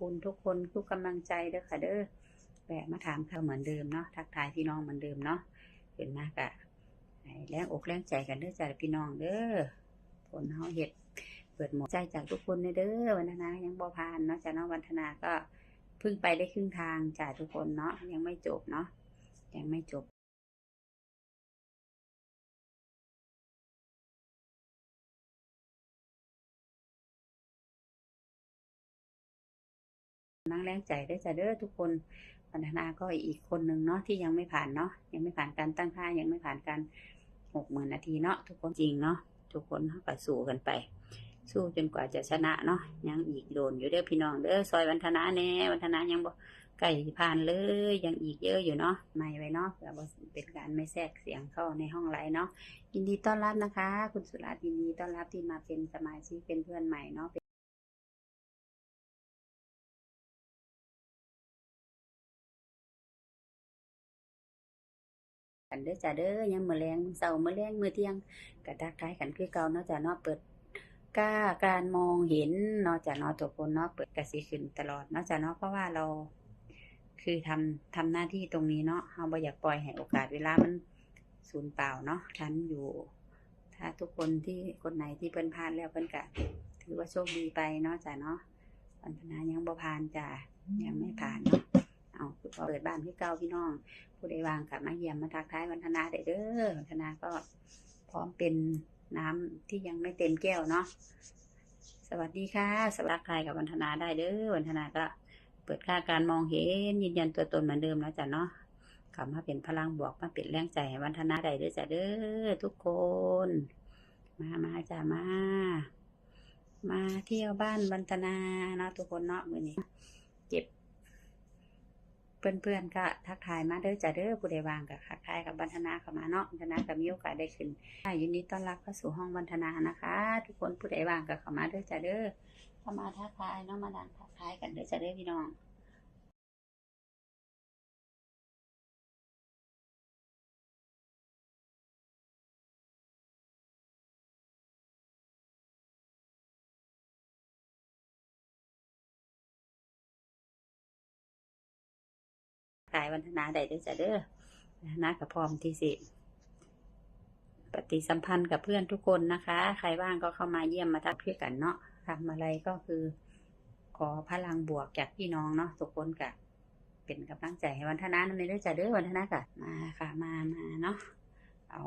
คุณทุกคนทุกกำลังใจเด้อค่ะเด้อแวะมาถามเขาเหมือนเดิมเนาะทักทายพี่น้องเหมือนเดิมเนาะเป็นมากอะแรงอกแรงใจกันเด้อจ้าพี่น้องเด้อผลเฮาเฮ็ดเปิดหมดใจจากทุกคนเด้อวันธนายังบ่ผ่านเนาะจ้าเนาะวันธนาก็เพิ่งไปได้ครึ่งทางจ้าทุกคนเนาะยังไม่จบเนาะยังไม่จบ นั่งแรงใจได้จะเด้อทุกคนพัฒนาก็อีกคนหนึ่งเนาะที่ยังไม่ผ่านเนาะยังไม่ผ่านการตั้งค่ายังไม่ผ่านการหกหมื่นนาทีเนาะทุกคนจริงเนาะทุกคนเขาก็สู้กันไป สู้จนกว่าจะชนะเนาะยังอีกโดนอยู่เด้อพี่น้องเด้อซอยวันธนาแน่วันธนายังบ่ใกล้ผ่านเลยยังอีกเยอะอยู่เนาะไม่ไว้เนาะเพื่อเป็นการไม่แทรกเสียงเข้าในห้องไลน์เนาะยินดีต้อนรับนะคะ คุณสุรัตน์ยินดีต้อนรับที่มาเป็นสมาชิกเป็นเพื่อนใหม่เนาะ เด้อจ้าเด้อยังมื้อแรงมื้อเช้ามื้อแรงมื้อเที่ยงก็ทักทายกันคือเก่าเนาะจ้าเนาะเปิดกล้าการมองเห็นเนาะจ้าเนาะทุกคนเนาะเปิดกระสีขึ้นตลอดเนาะจ้าเนาะเพราะว่าเรา คือทำทำหน้าที่ตรงนี้เนาะเฮาบ่อยากปล่อยให้โอกาสเวลามันสูญเปล่าเนาะทันอยู่ ถ้าทุกคนที่คนไหนที่เพิ่นผ่านแล้วเพิ่นก็ถือว่าโชคดีไปเนาะจ้าเนาะปัญหายังบ่ผ่านจ้ายังไม่ผ่านเนาะ เอาคือเปิดบ้านคือเก่าพี่น้อง ผู้ใดวางกับมาเยี่ยมมาทักทายวันธนาได้เด้อวันธนาก็พร้อมเป็นน้ำที่ยังไม่เต็มแก้วเนาะสวัสดีค่ะสวัสดีใครกับวันธนาได้เด้อวันธนาก็เปิดค่าการมองเห็นยืนยันตัวตนเหมือนเดิมแล้วจ้ะเนาะกลับมาเป็นพลังบวกมาเป็นแรงใจวันธนาได้เด้อจ้ะเด้อทุกคน มามาจ้ะมา มาเที่ยวบ้านวันธนาเนาะทุกคนเนาะมือนี้ เพื่อนๆก็ทักทายมาเด้อจ้าเด้อผู้ใดวางกับทักทายกับบรรทนาเข้ามาเนาะบรรทนาก็มีโอกาสได้ขึ้นยินดีต้อนรับเข้าสู่ห้องบรรทนานะคะ ทุกคนผู้ใดวางกับเข้ามาเด้อจ้าเด้อเข้ามาทักทายเนาะมาดังทักทายกันเด้อจ้าเด้อพี่น้อง ทายวันธนาได้ด้อจ้าเด้อนะก็พร้อมที่สิปฏิสัมพันธ์กับเพื่อนทุกคนนะคะ ใครว่างก็เข้ามาเยี่ยมมาทักเพื่อกันเนาะทำอะไรก็คือขอพลังบวกจากพี่น้องเนาะทุกคนกะเป็นกำลังใจให้วันธนานั่นเลยเด้อจ้าเด้อวันธนากะมาค่ะมามาเนาะเอา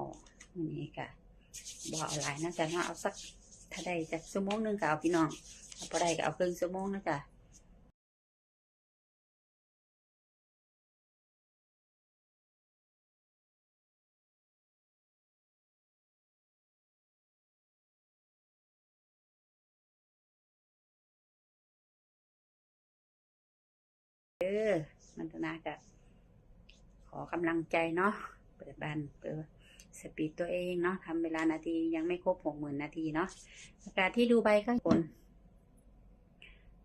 อันนี้กะบอกอาหลายนะจ๊ะเนาะเอาสักถ้าได้จากชั่วโมงหนึงก็เอาพี่น้องถ้าพอได้ก็เอาครึ่งชั่วโมงนะจ๊ะ มันตนากะขอกำลังใจเนาะเปิดบานเปิดสปีดตัวเองเนาะทำเวลานาทียังไม่ครบหกหมื่นนาทีเนาะอากาศที่ดูใบก็ฝน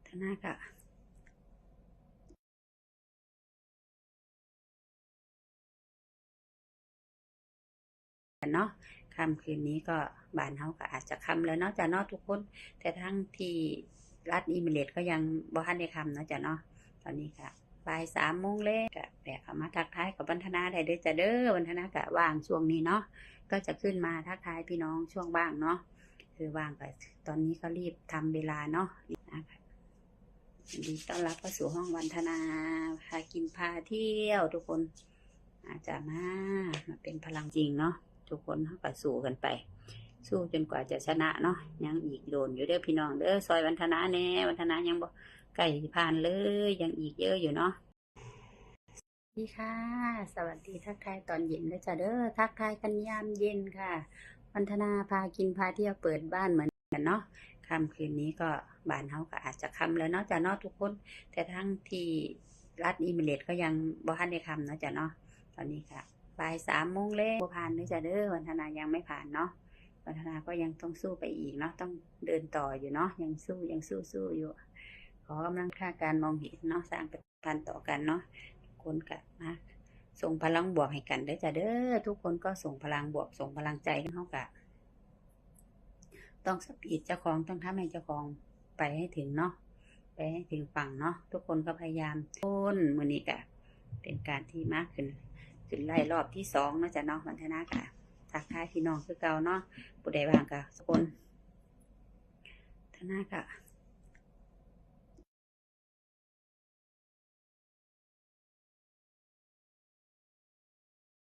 ธนากะเนาะค่ำคืนนี้ก็บานเฮาก็อาจจะค่ำแล้วเนาะจ้ะเนาะทุกคน แต่ทั้งที่รัฐอิมิเรตก็ยังบ่ทันได้ค่ำเนาะจ้ะเนาะตอนนี้ค่ะ บ่ายสามโมงเล็กกะแปะเข้ามาทักทายกับบรรทนาได้เด้อจะเด้อบรรทนากะว่างช่วงนี้เนาะก็จะขึ้นมาทักทายพี่น้องช่วงว่างเนาะคือว่างไปตอนนี้ก็รีบทำเวลาเนาะนะคะดีต้อนรับเข้าสู่ห้องวันธนาพากินพาเที่ยวทุกคนอาจจะมามาเป็นพลังจริงเนาะทุกคนเขาก็สู้กันไป สู้จนกว่าจะชนะเนาะยังอีกโดนอยู่เด้อพี่น้องเด้อซอยวันธนาแน่วันธนายังบ ไก่ผ่านเลยยังอีกเยอะอยู่เนาะดีค่ะ สวัสดีทักทายตอนเย็นเลยจ้ะเด้อทักทายกันยามเย็นค่ะวันธนาพากินพาเที่ยวเปิดบ้านเหมือนกันเนาะค่ำคืนนี้ก็บ้านเฮาก็อาจจะค่ำแล้วเนาะจ้ะเนาะทุกคน แต่ทั้งที่รัฐอิมิเรตก็ยังบ่ทันได้ค่ำเนาะจ้ะเนาะตอนนี้ค่ะบ่ายสามโมงเลยผ่านเลยจ้ะเด้อวันธนายังไม่ผ่านเนาะวันธนาก็ยังต้องสู้ไปอีกเนาะต้องเดินต่ออยู่เนาะยังสู้ยังสู้สู้อยู่ ขอกำลังค่าการมองเห็นเนาะสร้างเป็นพันต่อกันเนาะคนกับมาส่งพลังบวกให้กันเด้อจ้ะเด้อทุกคนก็ส่งพลังบวกส่งพลังใจให้เขากะต้องสปีดเจ้าของต้องทำให้เจ้าของไปให้ถึงเนาะไปให้ถึงฝั่งเนาะทุกคนก็พยายามต้นมือนี้กะเป็นการที่มากขึ้นขึ้นไล่รอบที่สองเนาะจ้ะเนาะวันธนากะทักทายพี่น้องคือเก่าเนาะผู้ใดว่างกะทุกคนธนากะ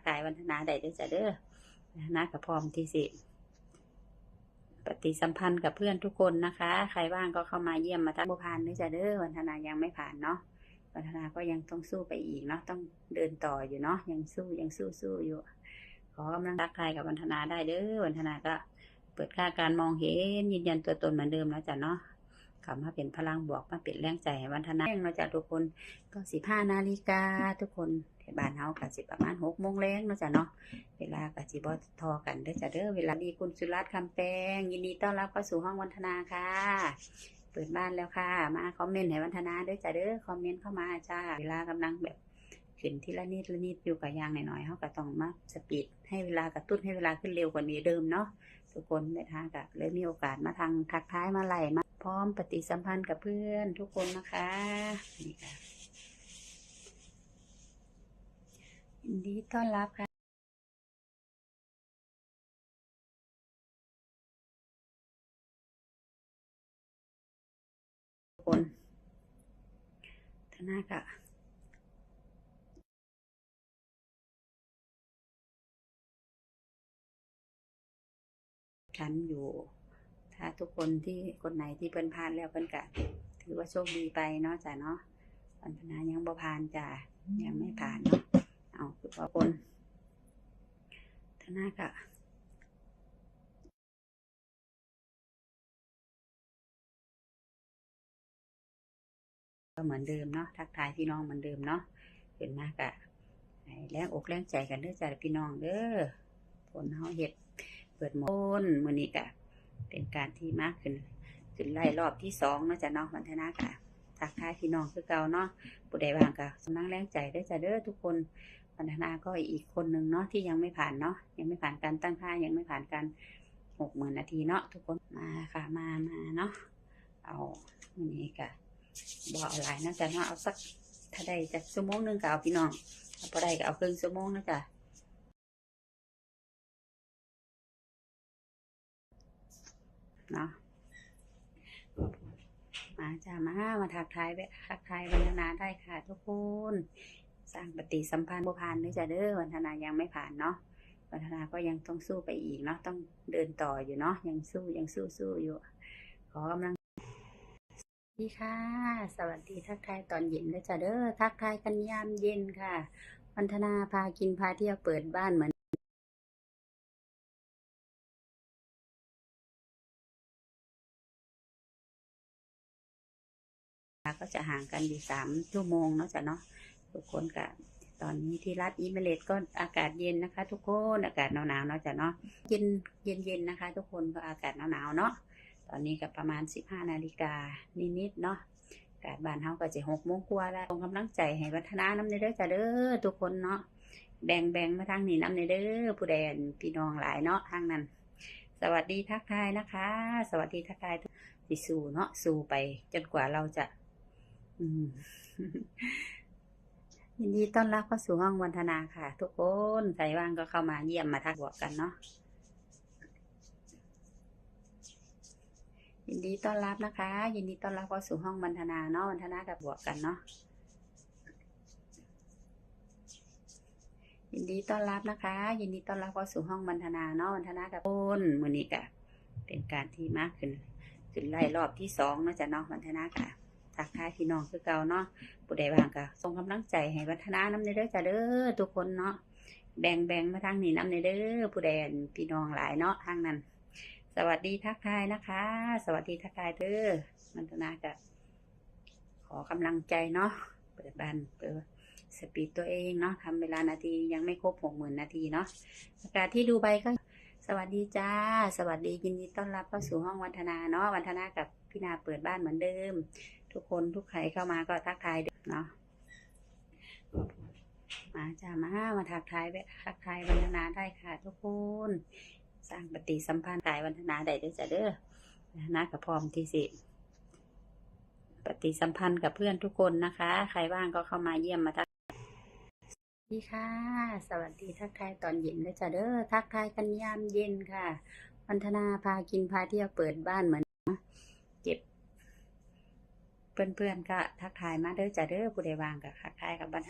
กายวันธนาใดเด้อจ้ะเด้อวันธนากับพร้อมที่สิปฏิสัมพันธ์กับเพื่อนทุกคนนะคะ ใครว่างก็เข้ามาเยี่ยมมาทักบุพานด้อจ้ะเด้อวันธนายังไม่ผ่านเนาะวันธนาก็ยังต้องสู้ไปอีกเนาะต้องเดินต่ออยู่เนาะยังสู้ยังสู้สู้อยู่ขอกำลังรักใครกับวันธนาได้เด้อวันธนาก็เปิดค่าการมองเห็นยืนยันตัวตนเหมือนเดิมแล้วจ้ะเนาะกลับมาเป็นพลังบวกมาเป็นแรงใจวันธนาเราจะทุกคนก็สิบห้านาฬิกาทุกคน บ้านเฮาก็สิประมาณหกโมงแรงเนาะจ้ะเนาะเวลาก็สิบ่ทอกันเด้อจ้ะเด้อเวลาดีคุณสุรัตน์คำแปงยินดีต้อนรับเข้าสู่ห้องวันธนาค่ะ เปิดบ้านแล้วค่ะ มาคอมเมนต์ให้วันธนาเด้อจ้ะเด้อคอมเมนต์เข้ามาจ้าเวลากำลังแบบขึ้นทีละนิดละนิดอยู่กับยางหน่อยๆเขาก็ต้องมาสปีดให้เวลากระตุ้นให้เวลาขึ้นเร็วกว่านี้เดิมเนาะทุกคนในทางกะเลยมีโอกาสมาทางทักท้ายมาไหลมาพร้อมปฏิสัมพันธ์กับเพื่อนทุกคนนะคะนี่ค่ะ ยินดีต้อนรับค่ะทุกคนทนากะฉันอยู่ ถ้าทุกคนที่คนไหนที่เพิ่นผ่านแล้วเพิ่นกะถือว่าโชคดีไปเนาะจ้ะเนาะปัญหายังบ่ผ่านจ้ะยังไม่ผ่านเนาะ เอาคือว่าคนธนากะก็เหมือนเดิมเนาะทักทายพี่น้องเหมือนเดิมเนาะเป็นมากอะให้แรงอกแรงใจกันเด้อจ้ะพี่น้องเด้อผลเฮาเฮ็ดเปิดหมดมื้อนี้ก็เป็นการที่มากขึ้นขึ้นไล่รอบที่สองนะจ้ะเนาะวันธนาค่ะทักทายพี่น้องคือเก่าเนาะผู้ใดว่างก็สำนักแรงใจได้อจ้ะเด้อทุกคน วันธนาก็อีกคนหนึ่งเนาะที่ยังไม่ผ่านเนาะยังไม่ผ่านการตั้งค่ายังไม่ผ่านการหกหมื่นนาทีเนาะทุกคนมาค่ะมามาเนาะเอานี้ก็บ่เอาหลายนาะจ้ะเนาะเอาสักถ้าได้จากชั่วโมงหนึงก็เอาพี่น้องถ้าบ่ได้ก็เอาครึ่งชั่วโมงนะจ้ะเนาะมาจ้ามามาทักทายแวะทักทายวันธนาได้ค่ะทุกคน สร้างปฏิสัมพันธ์บ่ผ่านเด้อจ้ะเด้อวันธนายังไม่ผ่านเนาะวันธนาก็ยังต้องสู้ไปอีกเนาะต้องเดินต่ออยู่เนาะยังสู้ยังสู้สู้อยู่ ขอกำลังดีค่ะ สวัสดีทักทายตอนเย็นเด้อจ้ะเด้อทักทายกันยามเย็นค่ะวันธนาพากินพาเที่ยวเปิดบ้านเหมือนก็จะห่างกันอยู่สามชั่วโมงเนาะจ้ะเนาะ ทุกคนกะตอนนี้ที่รัฐอิมเมเลตก็อากาศเย็นนะคะ ทุกคนอากาศหนาวๆเนาะจ้ะเนาะเย็นเย็นเย็นนะคะ ทุกคนก็อากาศหนาวๆเนาะตอนนี้ก็ประมาณสิบห้านาฬิกานิดๆเนาะอากาศบ้านเฮาก็จะหกโมงกว่าแล้วส่งกำลังใจให้วัฒนาน้ำในเด้อจ้ะเด้อทุกคนเนาะแบ่งแบ่งมาทางนี้น้ำในเด้อผู้ใดนพี่น้องหลายเนาะทางนั้น สวัสดีทักทายนะคะ สวัสดีทักทายทุกสิสู่เนาะสู่ไปจนกว่าเราจะ อืม ยินดีต้อนรับเข้าสู่ห้องวันธนาค่ะ ทุกคนใครว่างก็เข้ามาเยี่ยมมาทักบวกกันเนาะยินดีต้อนรับนะคะ ยินดีต้อนรับเข้าสู่ห้องวันธนาเนาะวันธนากับบวกกันเนาะยินดีต้อนรับนะคะ ยินดีต้อนรับเข้าสู่ห้องวันธนาเนาะวันธนากับคนมือนี้กะเป็นการที่มากขึ้นขึ้นไล่รอบที่สองเนาะจ้ะเนาะวันธนาค่ะ ทักทายพี่น้องคือเก่าเนาะผู้ใดว่างก็ส่งกำลังใจให้วัฒนาน้ำในเด้อจ้ะเด้อทุกคนเนาะแบ่งแบ่งมาทางนี้น้ำในเด้อผู้ใดพี่น้องหลายเนาะทางนั้น สวัสดีทักทายนะคะ สวัสดีทักทายเด้อมันตนาก็ขอกำลังใจเนาะเปิดบ้านเปิดสปีดตัวเองเนาะทำเวลานาทียังไม่ครบหกหมื่นนาทีเนาะอากาศที่ดูใบก็สวัสดีจ้า สวัสดียินดีต้อนรับเข้าสู่ห้องวันธนาเนาะวันธนากับพี่นาเปิดบ้านเหมือนเดิม ทุกคนทุกใครเข้ามาก็ทักทายเนาะมาจ้ามามาทักทายไปทักทายวันธนาได้ค่ะ ทุกคน สร้างปฏิสัมพันธ์กายวันธนาได้ด้วยจ้ะเด้อนธากับพร้อมที่สิปฏิสัมพันธ์กับเพื่อนทุกคนนะคะ ใครว่างก็เข้ามาเยี่ยมมาทักดีค่ะ สวัสดีทักทายตอนเย็นด้วยจ้ะเด้อทักทายกันยามเย็นค่ะวันธนาพากินพาเที่ยวเปิดบ้านเหมือน เพื่อนๆก็ทักทายมาเด้อจ้าเด้อผู้ใดวางก็ทักทายกับบัน